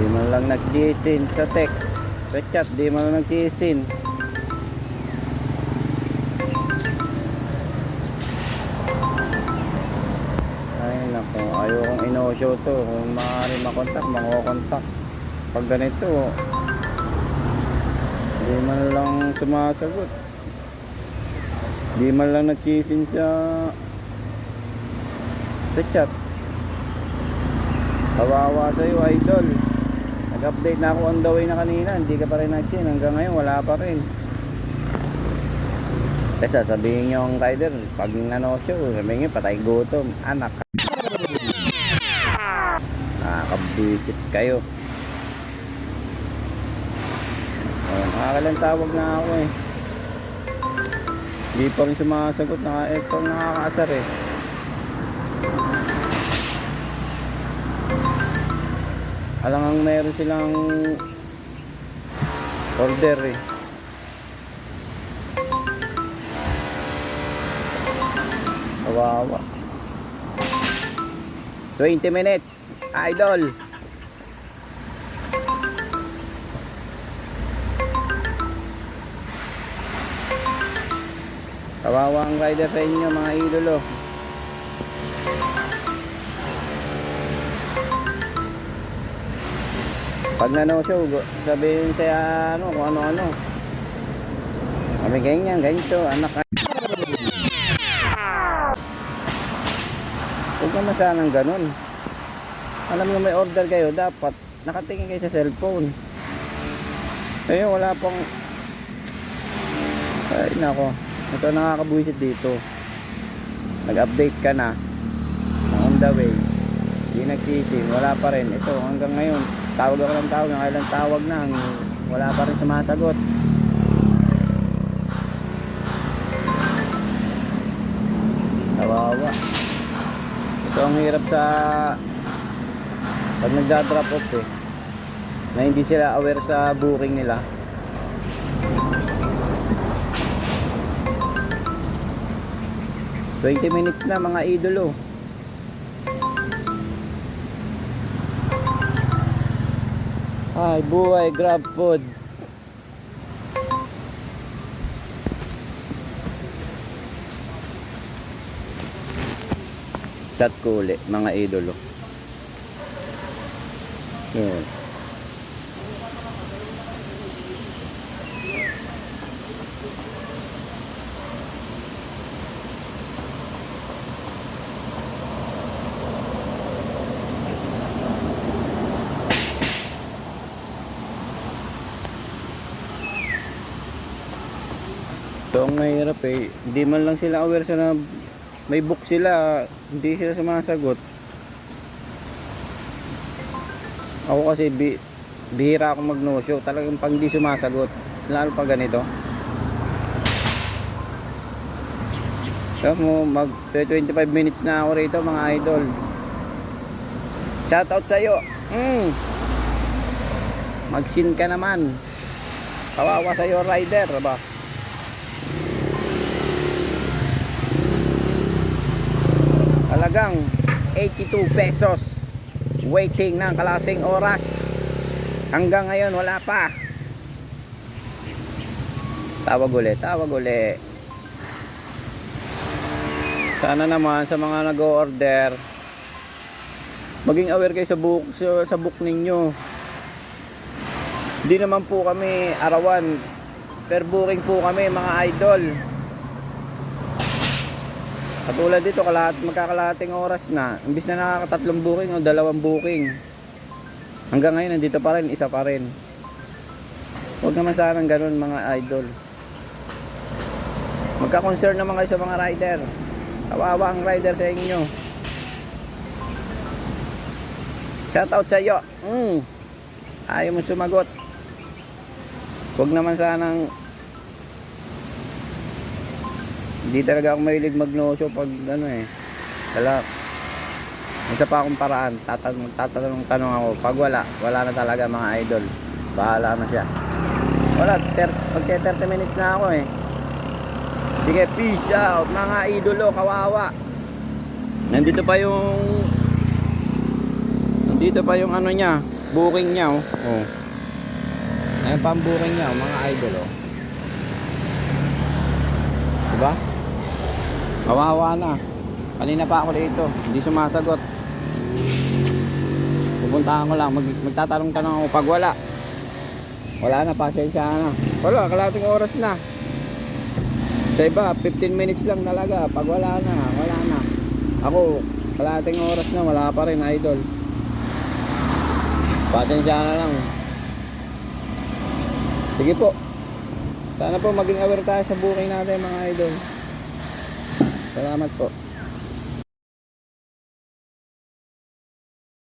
Di man lang nagsisin sa text. Sa chat, di man lang nagsisin. Ay nako, ayaw kong ino-show to. Kung maaari makontak, makokontak. Pag ganito, di man lang sumasagot. Di man lang nagsisin sa sa chat. Kawawa sa'yo, idol. Nag-update na ako on the way na kanina. Hindi ka pa rin nagsin. Hanggang ngayon, wala pa rin. Kasi sasabihin ang rider, pag nano show, sabihin niyo, patay gutom. Anak. Nakakabisit kayo. Oh, nakakalang tawag na ako eh. Hindi pa rin sumasagot. Naka, ito nakakaasar eh. Alangang meron silang order eh. Kawawa. 20 minutes, idol. Kawawa ang rider sa inyo mga idolo. Pag show, gu- sabihin sa ano, kung ano-ano. Kami ganyan, ganito, anak ka. Huwag naman sanang ganun. Alam mo may order kayo, dapat nakatingin kayo sa cellphone. Ngayon, wala pang... Ay, nako. Ito nakakabuisit dito. Nag-update ka na. On the way. Hindi nagsisin. Wala pa rin. Ito, hanggang ngayon. Tawag ako ng tawag. Ng ilang tawag na. Wala pa rin sumasagot. Kawawa. Ito ang hirap sa pag nagda-drop off eh. Na hindi sila aware sa booking nila. Twenty minutes na mga idolo. Ay, buhay, grab food. Chat ko uli, mga idolo. Yun. Ito ang mahirap eh. Hindi man lang sila aware sa na may book sila. Hindi sila sumasagot. Ako kasi bi bihira ako mag no show. Talagang pag hindi sumasagot. Lalo pa ganito. So mag 25 minutes na ako rito mga idol. Shout out sa iyo. Mm. Magsin ka naman. Kawawa sa iyo rider, ba? Talagang 82 pesos. Waiting ng kalating oras. Hanggang ngayon wala pa. Tawag uli, tawag uli. Sana naman sa mga nag-order maging aware kayo sa book sa, sa book ninyo. Hindi naman po kami arawan. Per booking po kami mga idol. Katulad dito, kalahat, magkakalahating oras na. Imbis na nakakatatlong booking o dalawang booking. Hanggang ngayon, nandito pa rin, isa pa rin. Huwag naman sanang ganun mga idol. Magka-concern naman kayo sa mga rider. Kawawa ang rider sa inyo. Shoutout sa iyo. Mm. Ayaw mo sumagot. Huwag naman sanang hindi talaga ako mahilig mag no show pag ano eh. Wala. Isa pa akong paraan. Tatanong, tatanong tanong ako. Pag wala, wala na talaga mga idol. Bahala na siya. Wala, ter, pag 30 minutes na ako eh. Sige, peace out mga idolo, kawawa. Nandito pa yung Nandito pa yung ano niya. booking niya oh. oh. Ayan pa booking niya, oh, mga idol oh. Diba? Kawawa na. Kanina pa ako dito, hindi sumasagot. Pupuntahan ko lang, mag, magtatanong-tanong ako pag wala. Wala na, pasensya na. Wala, kalating oras na. Sa iba, 15 minutes lang talaga. Pag wala na, wala na. Ako, kalating oras na, wala pa rin, idol. Pasensya na lang. Sige po. Sana po maging aware tayo sa booking natin mga idol. Salamat po.